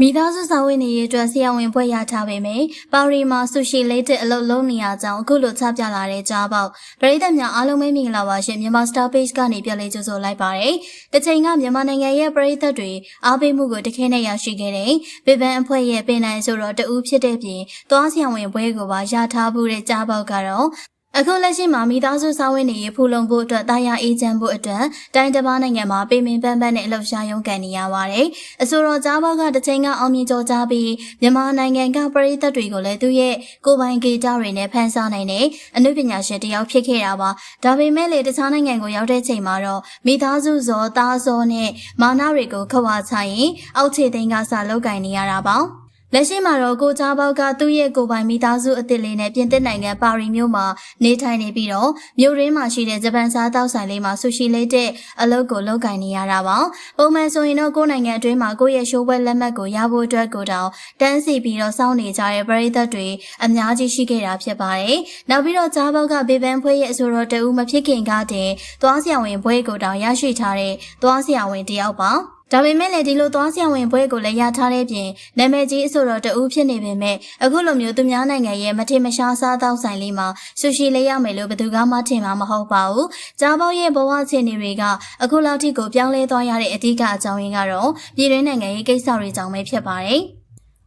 မိသားစုစာဝင်နေရေးအတွက်ဆရာဝန်ဖွဲ့ရထားပေမယ့်ပါရီမှာဆူရှီလေးတဲ့အလုပ်လုပ်နေရကြောင်းအခုလိုချပြလာတဲ့ကြားပေါက်ပရိသတ်များအားလုံးပဲမင်္ဂလာပါရှင်မြန်မာ Star Page ကနေပြန်လည်ကြိုဆိုလိုက်ပါတယ်။တစ်ချိန်ကမြန်မာနိုင်ငံရဲ့ပရိသတ်တွေအားပေးမှုကိုတခဲနဲ့ရရှိခဲ့တဲ့ဗီဗန်အဖွဲ့ရဲ့ပင်နိုင်ဆိုတော့တူဖြစ်တဲ့ပြင်သွားဆရာဝန်ဘွဲကိုပါရထားမှုတဲ့ကြားပေါက်ကတော့ အခုလက်ရှိမှာမိသားစုစာဝင်နေရေးဖူလုံဖို့အတွက်တာယာအေဂျင့်ဖို့အတွက်တိုင်းတစ်ပါးနိုင်ငံမှာပေမင်ပန်းပန်းနဲ့အလှူရှားရုံးကန်နေရပါတယ်။အဆိုတော်ကြားဘောက်ကတစ်ချိန်ကအောင်မြင်ကြော်ကြားပြီးမြန်မာနိုင်ငံကပရိသတ်တွေကိုလည်းသူရဲ့ကိုယ်ပိုင်ဂီတတွေနဲ့ဖန်ဆားနိုင်တဲ့အနုပညာရှင်တစ်ယောက်ဖြစ်ခဲ့တာပါ။ဒါပေမဲ့လေတခြားနိုင်ငံကိုရောက်တဲ့ချိန်မှာတော့မိသားစုဇော်သားဇော်နဲ့မာနတွေကိုခဝါချရင်အောက်ခြေသိန်းကစလောက်ကင်နေရတာပါ။ လက်ရှိမှာတော့ကိုချားပေါက်ကသူ့ရဲ့ကိုယ်ပိုင်မိသားစုအသစ်လေးနဲ့ပြင်သစ်နိုင်ငံပါရီမြို့မှာနေထိုင်နေပြီးတော့မြို့ရင်းမှာရှိတဲ့ဂျပန်စားတောက်ဆိုင်လေးမှာဆူရှီလေးတဲ့အလုပ်ကိုလုပ်ကင်နေရတာပါပုံမှန်ဆိုရင်တော့ကိုယ်နိုင်ငံအတွင်းမှာကိုယ့်ရဲ့ရှိုးပွဲလက်မှတ်ကိုရဖို့အတွက်ကိုတောင်တန်းစီပြီးတော့စောင့်နေကြတဲ့ပရိသတ်တွေအများကြီးရှိခဲ့တာဖြစ်ပါတယ်နောက်ပြီးတော့ချားပေါက်ကဘေဘန်ဖွဲရဲ့အဆိုတော်တဦးမဖြစ်ခင်ကတည်းသွားဆရာဝန်ဘွဲကိုတောင်ရရှိထားတဲ့သွားဆရာဝန်တယောက်ပါ ဒါပေမဲ့လည်းဒီလိုသွားဆရာဝန်ဘွဲကိုလည်းရထားတဲ့ပြင်နာမည်ကြီးအဆိုတော်တူဖြစ်နေပေမဲ့အခုလိုမျိုးသူများနိုင်ငံရဲ့မထေမရှားစားတောက်ဆိုင်လေးမှာဆူရှီလေးရမယ်လို့ဘယ်သူမှထင်မှာမဟုတ်ပါဘူး။ကြားပေါက်ရဲ့ဘဝအခြေအနေတွေကအခုလောက်ထိကိုပြောင်းလဲသွားရတဲ့အဓိကအကြောင်းရင်းကတော့ပြည်တွင်းနိုင်ငံရေးကိစ္စတွေကြောင့်ပဲဖြစ်ပါတယ်။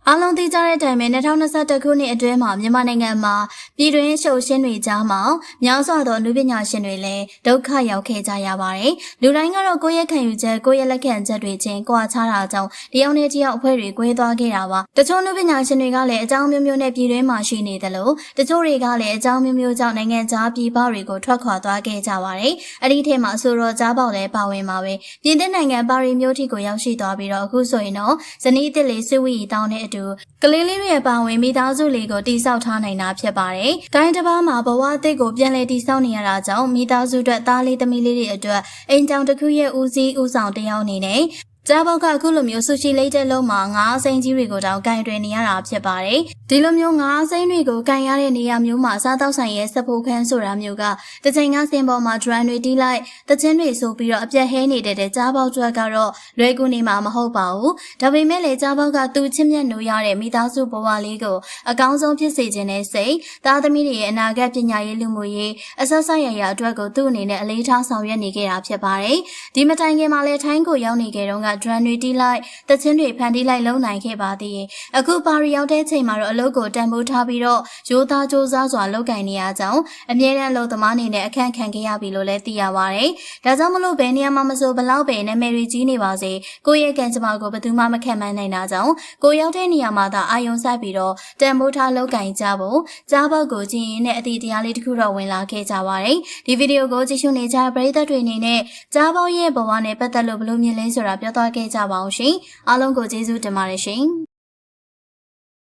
အားလုံးသိကြတဲ့အတိုင်းပဲ2021ခုနှစ်အတွင်းမှာမြန်မာနိုင်ငံမှာပြည်တွင်းရှုပ်ရှင်းတွေကြားမှာများစွာသောလူပညာရှင်တွေလည်းဒုက္ခရောက်ခဲ့ကြရပါတယ်။လူတိုင်းကတော့ကိုယ့်ရဲ့ခံယူချက်ကိုယ့်ရဲ့လက်ခံချက်တွေချင်းကွာခြားတာကြောင့်တယောက်နဲ့တယောက်အဖွဲ့တွေ꿰သွားခဲ့တာပါ။တချို့လူပညာရှင်တွေကလည်းအကြောင်းမျိုးမျိုးနဲ့ပြည်တွင်းမှာရှိနေတယ်လို့တချို့တွေကလည်းအကြောင်းမျိုးမျိုးကြောင့်နိုင်ငံခြားပြည်ပတွေကိုထွက်ခွာသွားခဲ့ကြပါတယ်။အဲ့ဒီထဲမှာအဆိုတော်ကြားပေါက်လည်းပါဝင်ပါပဲ။ပြည်သစ်နိုင်ငံပါရီမြို့ထိကိုရောက်ရှိသွားပြီးတော့အခုဆိုရင်တော့ဇနီးတစ်လေးဆွေဝီတောင်းတဲ့အတူကလေးလေးတွေရဲ့ပါဝင်မိသားစုလေးကိုတိစောက်ထားနိုင်တာဖြစ်ပါတယ်။တိုင်းတစ်ပါးမှာဘဝအသစ်ကိုပြန်လည်တိစောက်နေရတာကြောင့်မိသားစုအတွက်သားလေးသမီးလေးတွေအတွက်အိမ်ကြောင်တစ်ခုရဲ့ဦးစီးဦးဆောင်တယောက်အနေနဲ့ ကြားပေါက်ကအခုလိုမျိုးဆူရှီလေးတဲ့လုံးမှာငါးအစိမ်းကြီးတွေကိုတောင်ကင်တွင်နေရတာဖြစ်ပါတယ်။ဒီလိုမျိုးငါးအစိမ်းတွေကိုကင်ရတဲ့နေရာမျိုးမှာစားတောက်ဆိုင်ရဲ့စပိုးခန်းဆိုတာမျိုးကတချိန်ကစင်ပေါ်မှာ drum တွေတီးလိုက်တချင်းတွေဆိုပြီးတော့အပြက်ဟဲနေတဲ့တဲ့ကြားပေါက်ကျွတ်ကတော့လွယ်ကူနေမှာမဟုတ်ပါဘူး။ဒါပေမဲ့လေကြားပေါက်ကသူချစ်မြတ်နိုးရတဲ့မိသားစုဘဝလေးကိုအကောင်းဆုံးဖြစ်စေခြင်းနဲ့စိတ်သားသမီးတွေရဲ့အနာဂတ်ပညာရေးလူမှုရေးအဆက်ဆက်ရရအတွက်ကိုသူ့အနေနဲ့အလေးထားဆောင်ရွက်နေခဲ့တာဖြစ်ပါတယ်။ဒီမတိုင်ခင်မှာလဲထိုင်းကိုရောက်နေကြတော့က drum တွေတီးလိုက်တချင်းတွေဖန်တီးလိုက်လုံနိုင်ခဲ့ပါသေးတယ်။အခုပါရီရောက်တဲ့ချိန်မှာတော့အလုပ်ကိုတန်ဖိုးထားပြီးတော့ရိုးသားစ조사စွာလုပ်ကင်နေရကြောင်းအမြဲတမ်းလုံသမားအနေနဲ့အခန့်ခံခဲ့ရပြီလို့လည်းသိရပါတယ်။ဒါကြောင့်မလို့ဘယ်နေရာမှာမဆိုဘလောက်ပဲနာမည်ကြီးနေပါစေကိုယ့်ရဲ့ကံကြမ္မာကိုဘယ်သူမှမခံမနိုင်တာကြောင့်ကိုရောက်တဲ့နေရာမှာသာအာယုံစိုက်ပြီးတော့တန်ဖိုးထားလုပ်ကင်ကြဖို့ကြားပေါက်ကိုကြည့်ရင်နဲ့အတီတရားလေးတစ်ခုတော့ဝင်လာခဲ့ကြပါတယ်။ဒီဗီဒီယိုကိုကြည့်ရှုနေကြပရိသတ်တွေအနေနဲ့ကြားပေါက်ရဲ့ဘဝနဲ့ပတ်သက်လို့ဘယ်လိုမြင်လဲဆိုတာပြောသွားခဲ့ကြပါအောင်ရှင်။အားလုံးကိုကျေးဇူးတင်ပါတယ်ရှင်။